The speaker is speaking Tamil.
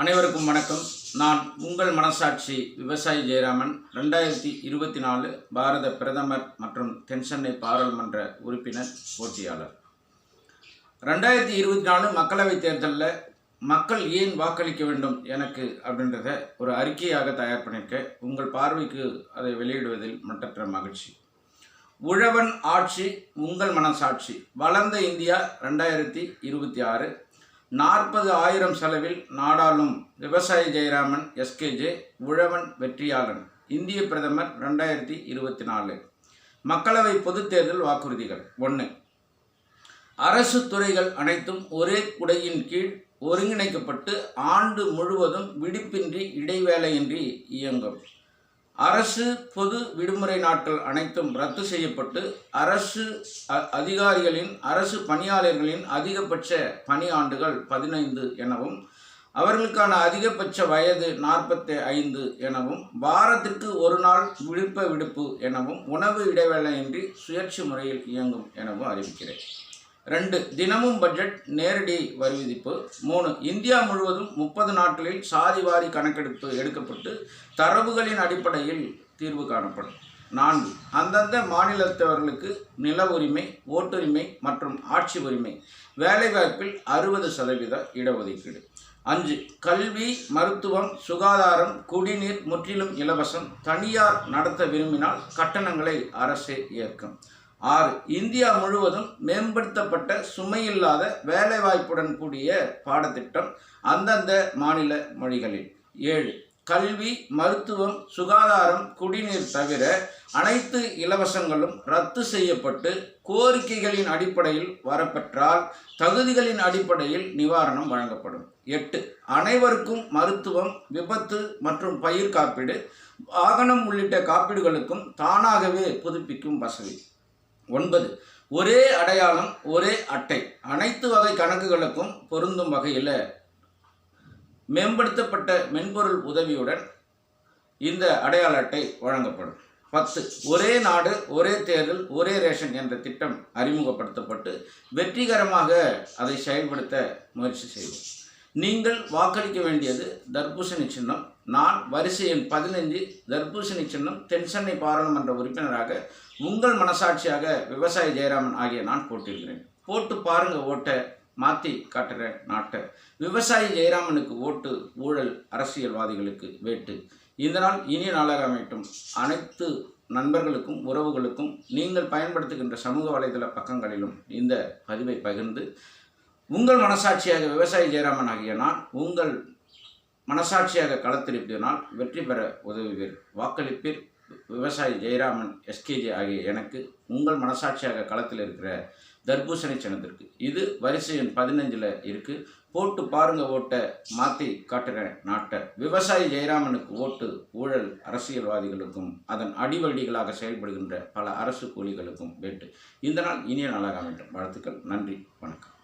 அனைவருக்கும் வணக்கம். நான் உங்கள் மனசாட்சி விவசாயி ஜெயராமன். ரெண்டாயிரத்தி இருபத்தி நாலு பாரத பிரதமர் மற்றும் தென்சென்னை பாராளுமன்ற உறுப்பினர் போட்டியாளர். ரெண்டாயிரத்தி இருபத்தி நாலு மக்களவைத் தேர்தலில் மக்கள் ஏன் வாக்களிக்க வேண்டும் எனக்கு அப்படின்றத ஒரு அறிக்கையாக தயார் பண்ணியிருக்க உங்கள் பார்வைக்கு அதை வெளியிடுவதில் மட்டற்ற மகிழ்ச்சி. உழவன் ஆட்சி உங்கள் மனசாட்சி. வளர்ந்த இந்தியா ரெண்டாயிரத்தி இருபத்தி ஆறு நாற்பது ஆயிரம் செலவில் நாடாளும் விவசாயி ஜெயராமன் எஸ்கேஜே உழவன் வெற்றியாளன். இந்திய பிரதமர் ரெண்டாயிரத்தி இருபத்தி நாலு. மக்களவை பொதுத் தேர்தல் வாக்குறுதிகள். ஒன்று அரசு துறைகள் அனைத்தும் ஒரே குடையின் கீழ் ஒருங்கிணைக்கப்பட்டு ஆண்டு முழுவதும் விடுப்பின்றி இடைவேளையின்றி இயங்கும். அரசு பொது விடுமுறை நாட்கள் அனைத்தும் ரத்து செய்யப்பட்டு அரசு அ- அதிகாரிகளின் அரசு பணியாளர்களின் அதிகபட்ச பணி ஆண்டுகள் பதினைந்து எனவும் அவர்களுக்கான அதிகபட்ச வயது நாற்பத்தி ஐந்து எனவும் வாரத்திற்கு ஒரு நாள் விடுப்ப விடுப்பு எனவும் உணவு இடைவேளையின்றி சுயேட்சை முறையில் இயங்கும் எனவும் அறிவிக்கிறேன். ரெண்டு தினமும் பட்ஜெட் நேரடி வரி விதிப்பு. மூணு இந்தியா முழுவதும் முப்பது நாட்களில் சாதிவாரி கணக்கெடுப்பு எடுக்கப்பட்டு தரவுகளின் அடிப்படையில் தீர்வு காணப்படும். நான்கு அந்தந்த மாநிலத்தவர்களுக்கு நில உரிமை ஓட்டுரிமை மற்றும் ஆட்சி உரிமை வேலைவாய்ப்பில் அறுபது சதவீத இடஒதுக்கீடு. அஞ்சு கல்வி மருத்துவம் சுகாதாரம் குடிநீர் முற்றிலும் இலவசம் தனியார் நடத்த விரும்பினால் கட்டணங்களை அரசே ஏற்கும். ஆறு. இந்தியா முழுவதும் மேம்படுத்தப்பட்ட சுமையில்லாத வேலைவாய்ப்புடன் கூடிய பாடத்திட்டம் அந்தந்த மாநில மொழிகளில். ஏழு. கல்வி மருத்துவம் சுகாதாரம் குடிநீர் தவிர அனைத்து இலவசங்களும் ரத்து செய்யப்பட்டு கோரிக்கைகளின் அடிப்படையில் வரப்பெற்றால் தகுதிகளின் அடிப்படையில் நிவாரணம் வழங்கப்படும். எட்டு. அனைவருக்கும் மருத்துவம் விபத்து மற்றும் பயிர் காப்பீடு வாகனம் உள்ளிட்ட காப்பீடுகளுக்கும் தானாகவே புதுப்பிக்கும் வசதி. ஒன்பது. ஒரே அடையாளம் ஒரே அட்டை. அனைத்து வகை கணக்குகளுக்கும் பொருந்தும் வகையில் மேம்படுத்தப்பட்ட மென்பொருள் உதவியுடன் இந்த அடையாள அட்டை வழங்கப்படும். பத்து. ஒரே நாடு ஒரே தேர்தல் ஒரே ரேஷன் என்ற திட்டம் அறிமுகப்படுத்தப்பட்டு வெற்றிகரமாக அதை செயல்படுத்த முயற்சி செய்வோம். நீங்கள் வாக்களிக்க வேண்டியது தர்பூசணி சின்னம். நான் வரிசை எண் பதினைஞ்சு தர்பூசணி சின்னம் தென்சென்னை பாராளுமன்ற உறுப்பினராக உங்கள் மனசாட்சியாக விவசாய ஜெயராமன் ஆகிய நான் போட்டிருக்கிறேன் போட்டு பாருங்க ஓட்டை மாற்றி காட்டுற நாட்டை. விவசாயி ஜெயராமனுக்கு ஓட்டு ஊழல் அரசியல்வாதிகளுக்கு வேட்டு. இந்த நாள் இனிய நாளாக அமையட்டும். அனைத்து நண்பர்களுக்கும் உறவுகளுக்கும் நீங்கள் பயன்படுத்துகின்ற சமூக வலைதள பக்கங்களிலும் இந்த பதிவை பகிர்ந்து உங்கள் மனசாட்சியாக விவசாயி ஜெயராமன் ஆகிய நான் உங்கள் மனசாட்சியாக களத்திருப்பினால் வெற்றி பெற உதவுவீர். வாக்களிப்பீர். விவசாயி ஜெயராமன் எஸ்கேஜே ஆகிய எனக்கு உங்கள் மனசாட்சியாக களத்தில் இருக்கிற தர்பூசணி சின்னத்திற்கு. இது வரிசை எண் பதினஞ்சில் இருக்குது போட்டு பாருங்க ஓட்டை மாற்றி காட்டுற நாட்டை. விவசாயி ஜெயராமனுக்கு ஓட்டு ஊழல் அரசியல்வாதிகளுக்கும் அதன் அடிவடிகளாக செயல்படுகின்ற பல அரசு கூலிகளுக்கும் வேட்டு. இந்த நாள் இனிய நாளாக அமையட்டும். வாழ்த்துக்கள். நன்றி. வணக்கம்.